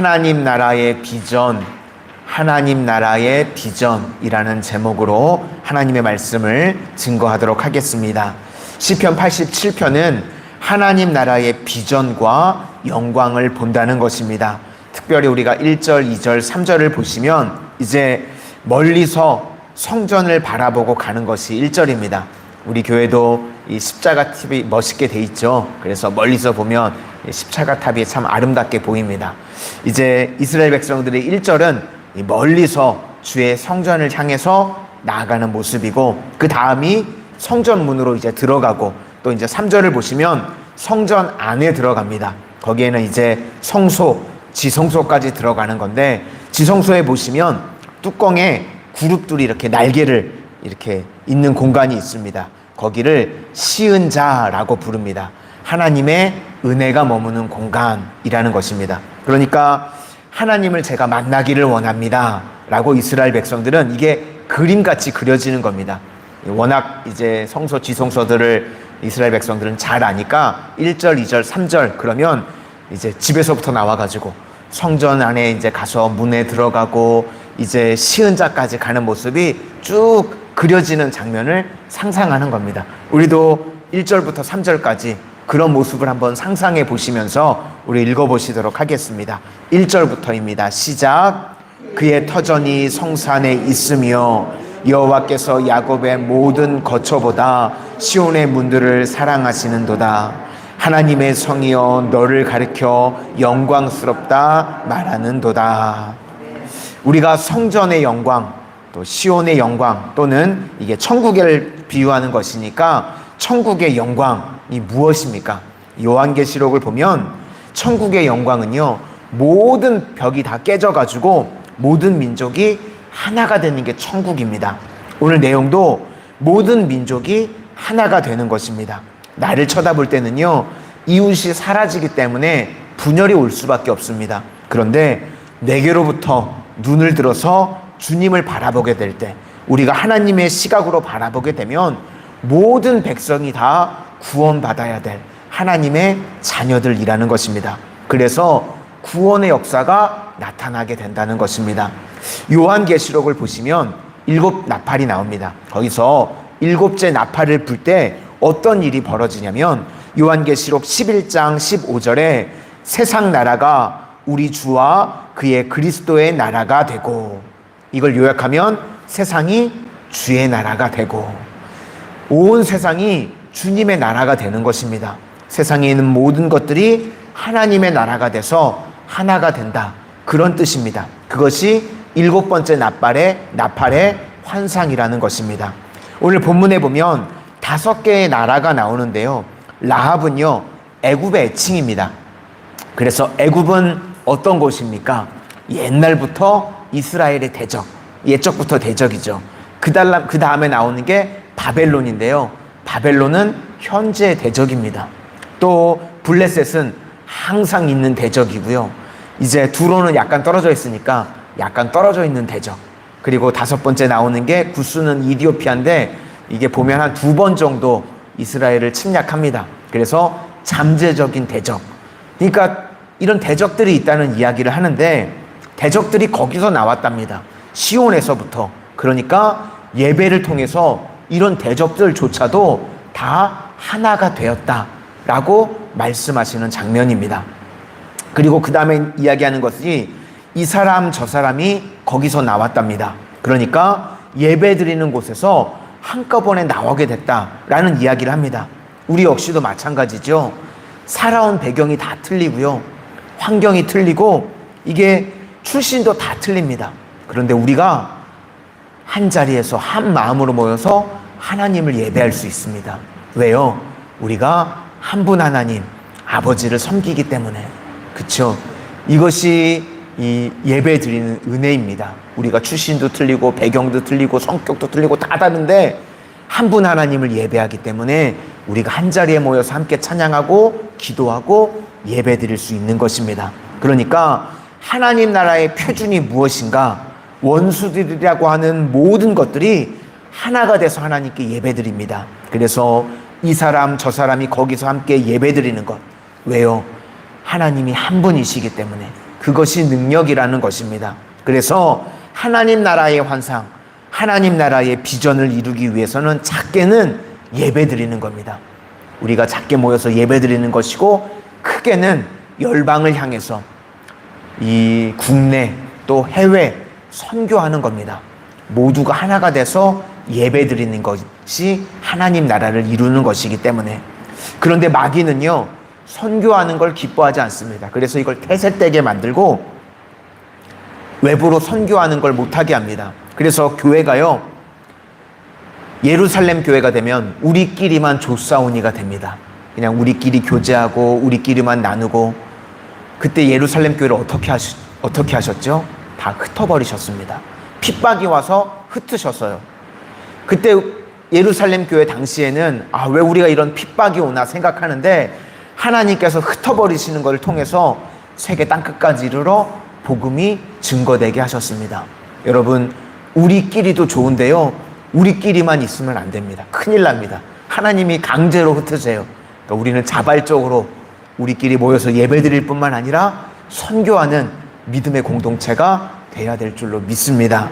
하나님 나라의 비전, 하나님 나라의 비전이라는 제목으로 하나님의 말씀을 증거하도록 하겠습니다. 시편 87편은 하나님 나라의 비전과 영광을 본다는 것입니다. 특별히 우리가 1절, 2절, 3절을 보시면 이제 멀리서 성전을 바라보고 가는 것이 1절입니다. 우리 교회도 이 십자가 탑이 멋있게 돼 있죠. 그래서 멀리서 보면 이 십자가 탑이 참 아름답게 보입니다. 이제 이스라엘 백성들의 1절은 이 멀리서 주의 성전을 향해서 나아가는 모습이고 그 다음이 성전 문으로 이제 들어가고 또 이제 3절을 보시면 성전 안에 들어갑니다. 거기에는 이제 성소, 지성소까지 들어가는 건데 지성소에 보시면 뚜껑에 그룹들이 이렇게 날개를 이렇게 있는 공간이 있습니다. 거기를 시은 자라고 부릅니다. 하나님의 은혜가 머무는 공간이라는 것입니다. 그러니까 하나님을 제가 만나기를 원합니다. 라고 이스라엘 백성들은 이게 그림같이 그려지는 겁니다. 워낙 이제 성소, 지성소들을 이스라엘 백성들은 잘 아니까 1절, 2절, 3절 그러면 이제 집에서부터 나와가지고 성전 안에 이제 가서 문에 들어가고 이제 시은자까지 가는 모습이 쭉 그려지는 장면을 상상하는 겁니다. 우리도 1절부터 3절까지 그런 모습을 한번 상상해 보시면서 우리 읽어 보시도록 하겠습니다. 1절부터입니다. 시작. 그의 터전이 성산에 있으며 여호와께서 야곱의 모든 거처보다 시온의 문들을 사랑하시는도다. 하나님의 성이여 너를 가리켜 영광스럽다 말하는도다. 우리가 성전의 영광, 또 시온의 영광, 또는 이게 천국을 비유하는 것이니까 천국의 영광 이 무엇입니까? 요한계시록을 보면 천국의 영광은요, 모든 벽이 다 깨져가지고 모든 민족이 하나가 되는 게 천국입니다. 오늘 내용도 모든 민족이 하나가 되는 것입니다. 나를 쳐다볼 때는요, 이웃이 사라지기 때문에 분열이 올 수밖에 없습니다. 그런데 내게로부터 눈을 들어서 주님을 바라보게 될 때, 우리가 하나님의 시각으로 바라보게 되면 모든 백성이 다 구원받아야 될 하나님의 자녀들이라는 것입니다. 그래서 구원의 역사가 나타나게 된다는 것입니다. 요한계시록을 보시면 일곱 나팔이 나옵니다. 거기서 일곱째 나팔을 불 때 어떤 일이 벌어지냐면 요한계시록 11장 15절에 세상 나라가 우리 주와 그의 그리스도의 나라가 되고 이걸 요약하면 세상이 주의 나라가 되고 온 세상이 주님의 나라가 되는 것입니다. 세상에 있는 모든 것들이 하나님의 나라가 돼서 하나가 된다. 그런 뜻입니다. 그것이 일곱 번째 나팔의 나팔의 환상이라는 것입니다. 오늘 본문에 보면 다섯 개의 나라가 나오는데요. 라합은요 애굽의 애칭입니다. 그래서 애굽은 어떤 곳입니까? 옛날부터 이스라엘의 대적, 옛적부터 대적이죠. 그그 다음에 나오는 게 바벨론인데요. 바벨론은 현재 대적입니다. 또 블레셋은 항상 있는 대적이고요. 이제 두로는 약간 떨어져 있으니까 약간 떨어져 있는 대적. 그리고 다섯 번째 나오는 게 구스는 이디오피아인데 이게 보면 한 두 번 정도 이스라엘을 침략합니다. 그래서 잠재적인 대적. 그러니까 이런 대적들이 있다는 이야기를 하는데 대적들이 거기서 나왔답니다. 시온에서부터. 그러니까 예배를 통해서 이런 대적들조차도 다 하나가 되었다라고 말씀하시는 장면입니다. 그리고 그 다음에 이야기하는 것이 이 사람 저 사람이 거기서 나왔답니다. 그러니까 예배 드리는 곳에서 한꺼번에 나오게 됐다라는 이야기를 합니다. 우리 역시도 마찬가지죠. 살아온 배경이 다 틀리고요. 환경이 틀리고 이게 출신도 다 틀립니다. 그런데 우리가 한 자리에서 한 마음으로 모여서 하나님을 예배할 수 있습니다. 왜요? 우리가 한 분 하나님, 아버지를 섬기기 때문에. 그쵸? 이것이 이 예배 드리는 은혜입니다. 우리가 출신도 틀리고 배경도 틀리고 성격도 틀리고 다 다른데 한 분 하나님을 예배하기 때문에 우리가 한 자리에 모여서 함께 찬양하고 기도하고 예배 드릴 수 있는 것입니다. 그러니까 하나님 나라의 표준이 무엇인가? 원수들이라고 하는 모든 것들이 하나가 돼서 하나님께 예배 드립니다. 그래서 이 사람 저 사람이 거기서 함께 예배 드리는 것. 왜요? 하나님이 한 분이시기 때문에 그것이 능력이라는 것입니다. 그래서 하나님 나라의 환상, 하나님 나라의 비전을 이루기 위해서는 작게는 예배 드리는 겁니다. 우리가 작게 모여서 예배 드리는 것이고 크게는 열방을 향해서 이 국내 또 해외 선교하는 겁니다. 모두가 하나가 돼서 예배 드리는 것이 하나님 나라를 이루는 것이기 때문에 그런데 마귀는요 선교하는 걸 기뻐하지 않습니다. 그래서 이걸 태세되게 만들고 외부로 선교하는 걸 못하게 합니다. 그래서 교회가요 예루살렘 교회가 되면 우리끼리만 조사오니가 됩니다. 그냥 우리끼리 교제하고 우리끼리만 나누고 그때 예루살렘 교회를 어떻게 하시, 어떻게 하셨죠? 다 흩어버리셨습니다. 핍박이 와서 흩으셨어요. 그때 예루살렘 교회 당시에는 아, 왜 우리가 이런 핍박이 오나 생각하는데 하나님께서 흩어버리시는 것을 통해서 세계 땅끝까지 이르러 복음이 증거되게 하셨습니다. 여러분, 우리끼리도 좋은데요. 우리끼리만 있으면 안 됩니다. 큰일 납니다. 하나님이 강제로 흩으세요. 그러니까 우리는 자발적으로 우리끼리 모여서 예배 드릴 뿐만 아니라 선교하는 믿음의 공동체가 돼야 될 줄로 믿습니다.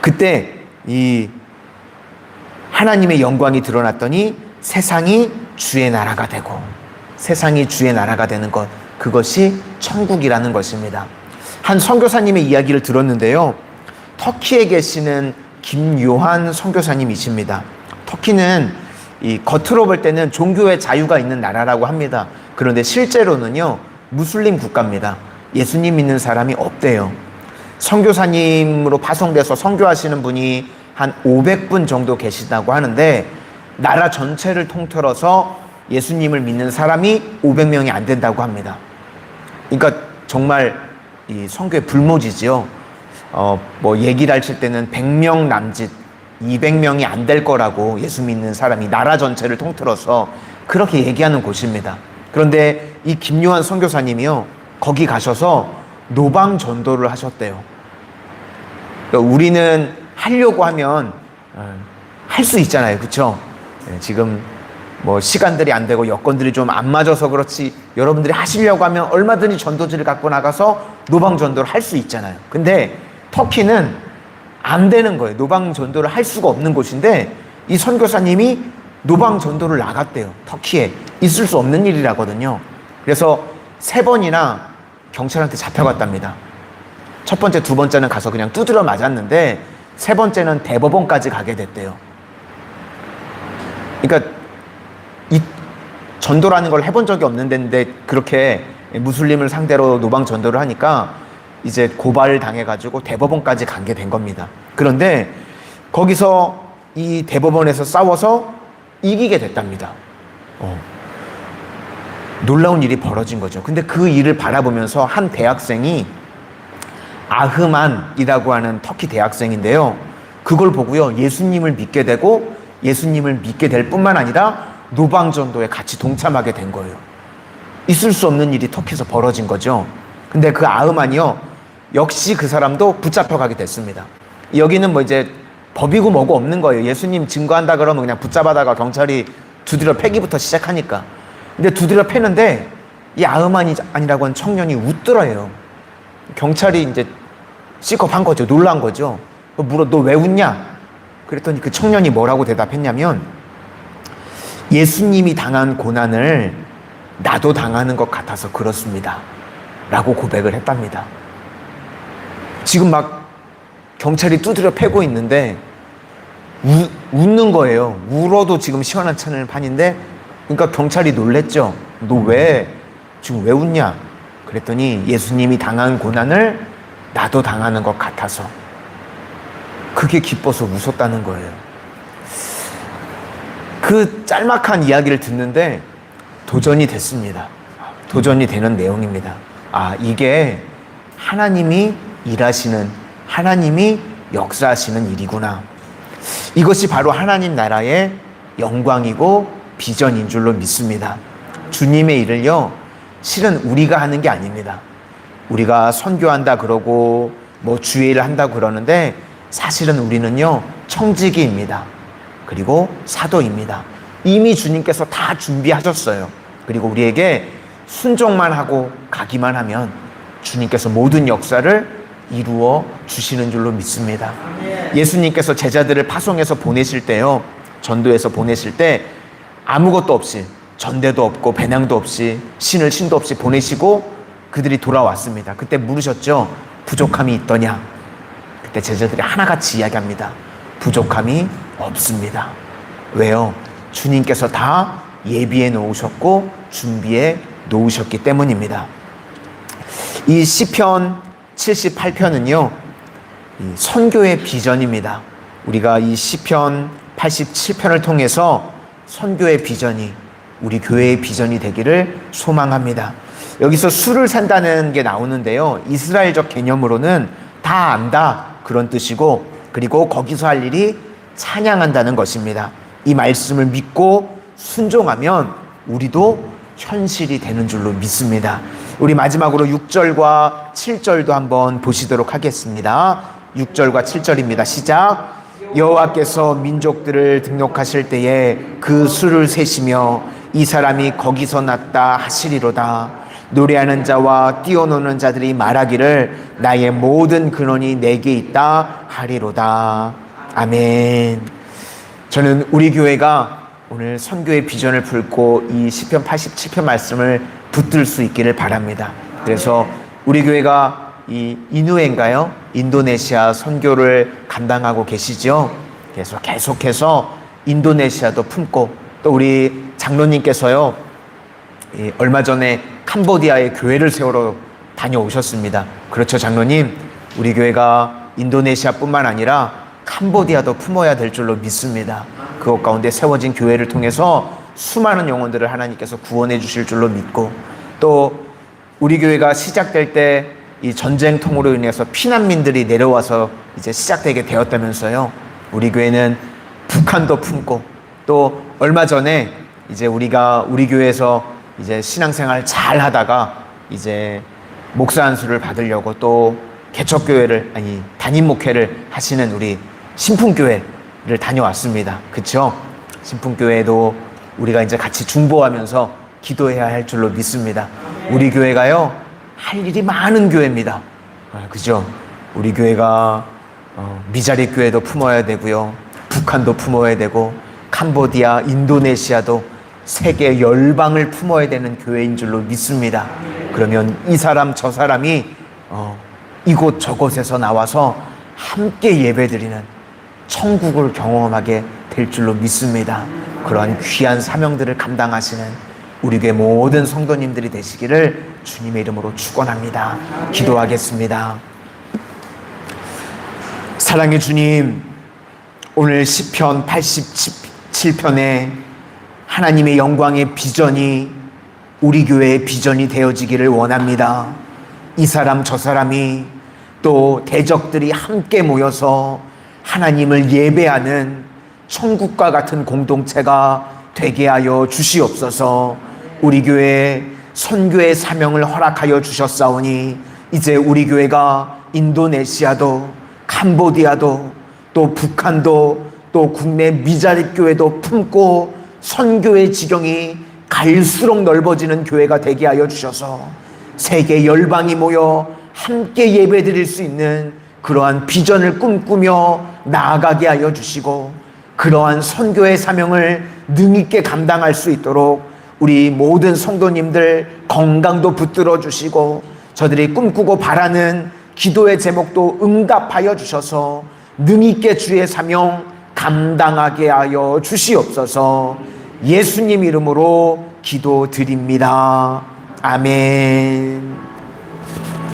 그때 이 하나님의 영광이 드러났더니 세상이 주의 나라가 되고 세상이 주의 나라가 되는 것 그것이 천국이라는 것입니다. 한 선교사님의 이야기를 들었는데요. 터키에 계시는 김요한 선교사님이십니다. 터키는 이 겉으로 볼 때는 종교의 자유가 있는 나라라고 합니다. 그런데 실제로는요 무슬림 국가입니다. 예수님 믿는 사람이 없대요. 선교사님으로 파송돼서 선교하시는 분이 한 500분 정도 계시다고 하는데 나라 전체를 통틀어서 예수님을 믿는 사람이 500명이 안 된다고 합니다. 그러니까 정말 이 선교의 불모지지요. 어, 뭐 얘기를 하실 때는 100명 남짓, 200명이 안 될 거라고 예수 믿는 사람이 나라 전체를 통틀어서 그렇게 얘기하는 곳입니다. 그런데 이 김요한 선교사님이요. 거기 가셔서 노방 전도를 하셨대요. 그러니까 우리는 하려고 하면 어, 할수 있잖아요. 그렇죠? 지금 뭐 시간들이 안 되고 여건들이 좀 안 맞아서 그렇지 여러분들이 하시려고 하면 얼마든지 전도지를 갖고 나가서 노방 전도를 할 수 있잖아요. 근데 터키는 안 되는 거예요. 노방 전도를 할 수가 없는 곳인데 이 선교사님이 노방 전도를 나갔대요. 터키에 있을 수 없는 일이라거든요. 그래서 세 번이나 경찰한테 잡혀갔답니다. 첫 번째, 두 번째는 가서 그냥 두드려 맞았는데 세 번째는 대법원까지 가게 됐대요. 그러니까 이 전도라는 걸 해본 적이 없는데 그렇게 무슬림을 상대로 노방 전도를 하니까 이제 고발을 당해가지고 대법원까지 간게 된 겁니다. 그런데 거기서 이 대법원에서 싸워서 이기게 됐답니다. 어. 놀라운 일이 벌어진 거죠. 근데 그 일을 바라보면서 한 대학생이 아흐만이라고 하는 터키 대학생인데요. 그걸 보고요. 예수님을 믿게 되고 예수님을 믿게 될 뿐만 아니라 노방전도에 같이 동참하게 된 거예요. 있을 수 없는 일이 터키에서 벌어진 거죠. 근데 그 아흐만이요. 역시 그 사람도 붙잡혀가게 됐습니다. 여기는 뭐 이제 법이고 뭐고 없는 거예요. 예수님 증거한다 그러면 그냥 붙잡아다가 경찰이 두드려 패기부터 시작하니까. 근데 두드려 패는데 이 아흐만이 아니라고 하는 청년이 웃더래요. 경찰이 이제 시겁한 거죠. 놀란 거죠. 물어, 너 왜 웃냐? 그랬더니 그 청년이 뭐라고 대답했냐면 예수님이 당한 고난을 나도 당하는 것 같아서 그렇습니다. 라고 고백을 했답니다. 지금 막 경찰이 두드려 패고 있는데 우, 웃는 거예요. 울어도 지금 시원한 차는 판인데 그러니까 경찰이 놀랬죠. 너 왜 지금 왜 웃냐? 그랬더니 예수님이 당한 고난을 나도 당하는 것 같아서 그게 기뻐서 웃었다는 거예요. 그 짤막한 이야기를 듣는데 도전이 됐습니다. 도전이 되는 내용입니다. 아, 이게 하나님이 일하시는, 하나님이 역사하시는 일이구나. 이것이 바로 하나님 나라의 영광이고 비전인 줄로 믿습니다. 주님의 일을요, 실은 우리가 하는 게 아닙니다. 우리가 선교한다 그러고 뭐 주의를 한다 그러는데 사실은 우리는요, 청지기입니다. 그리고 사도입니다. 이미 주님께서 다 준비하셨어요. 그리고 우리에게 순종만 하고 가기만 하면 주님께서 모든 역사를 이루어 주시는 줄로 믿습니다. 예수님께서 제자들을 파송해서 보내실 때요, 전도해서 보내실 때 아무것도 없이 전대도 없고 배낭도 없이 신을 신도 없이 보내시고 그들이 돌아왔습니다. 그때 물으셨죠? 부족함이 있더냐? 그때 제자들이 하나같이 이야기합니다. 부족함이 없습니다. 왜요? 주님께서 다 예비해 놓으셨고 준비해 놓으셨기 때문입니다. 이 시편 78편은요. 이 선교의 비전입니다. 우리가 이 시편 87편을 통해서 선교의 비전이 우리 교회의 비전이 되기를 소망합니다. 여기서 술을 산다는 게 나오는데요. 이스라엘적 개념으로는 다 안다 그런 뜻이고 그리고 거기서 할 일이 찬양한다는 것입니다. 이 말씀을 믿고 순종하면 우리도 현실이 되는 줄로 믿습니다. 우리 마지막으로 6절과 7절도 한번 보시도록 하겠습니다. 6절과 7절입니다. 시작. 여호와께서 민족들을 등록하실 때에 그 수를 세시며 이 사람이 거기서 났다 하시리로다. 노래하는 자와 뛰어노는 자들이 말하기를 나의 모든 근원이 내게 있다 하리로다. 아멘. 저는 우리 교회가 오늘 선교의 비전을 품고 이 시편 87편 말씀을 붙들 수 있기를 바랍니다. 그래서 우리 교회가 이 이누엔가요? 인도네시아 선교를 감당하고 계시죠? 그래서 계속해서 인도네시아도 품고 또 우리 장로님께서요. 얼마 전에 캄보디아에 교회를 세우러 다녀오셨습니다. 그렇죠, 장로님? 우리 교회가 인도네시아뿐만 아니라 캄보디아도 품어야 될 줄로 믿습니다. 그것 가운데 세워진 교회를 통해서 수많은 영혼들을 하나님께서 구원해 주실 줄로 믿고 또 우리 교회가 시작될 때 이 전쟁통으로 인해서 피난민들이 내려와서 이제 시작되게 되었다면서요. 우리 교회는 북한도 품고 또 얼마 전에 이제 우리가 우리 교회에서 이제 신앙생활 잘 하다가 이제 목사 안수를 받으려고 또 개척교회를 아니 담임 목회를 하시는 우리 신풍교회를 다녀왔습니다. 그쵸? 신풍교회도 우리가 이제 같이 중보하면서 기도해야 할 줄로 믿습니다. 우리 교회가요, 할 일이 많은 교회입니다. 아, 그죠? 우리 교회가 어, 미자리 교회도 품어야 되고요. 북한도 품어야 되고, 캄보디아, 인도네시아도 세계 열방을 품어야 되는 교회인 줄로 믿습니다. 그러면 이 사람 저 사람이 어, 이곳 저곳에서 나와서 함께 예배드리는 천국을 경험하게 될 줄로 믿습니다. 그러한 귀한 사명들을 감당하시는 우리 교회 모든 성도님들이 되시기를 주님의 이름으로 축원합니다. 기도하겠습니다. 사랑의 주님, 오늘 시편 87편에 하나님의 영광의 비전이 우리 교회의 비전이 되어지기를 원합니다. 이 사람 저 사람이 또 대적들이 함께 모여서 하나님을 예배하는 천국과 같은 공동체가 되게 하여 주시옵소서 우리 교회 선교의 사명을 허락하여 주셨사오니 이제 우리 교회가 인도네시아도 캄보디아도 또 북한도 또 국내 미자립 교회도 품고 선교의 지경이 갈수록 넓어지는 교회가 되게 하여 주셔서 세계 열방이 모여 함께 예배드릴 수 있는 그러한 비전을 꿈꾸며 나아가게 하여 주시고 그러한 선교의 사명을 능있게 감당할 수 있도록 우리 모든 성도님들 건강도 붙들어 주시고 저들이 꿈꾸고 바라는 기도의 제목도 응답하여 주셔서 능 있게 주의 사명 감당하게 하여 주시옵소서 예수님 이름으로 기도드립니다. 아멘.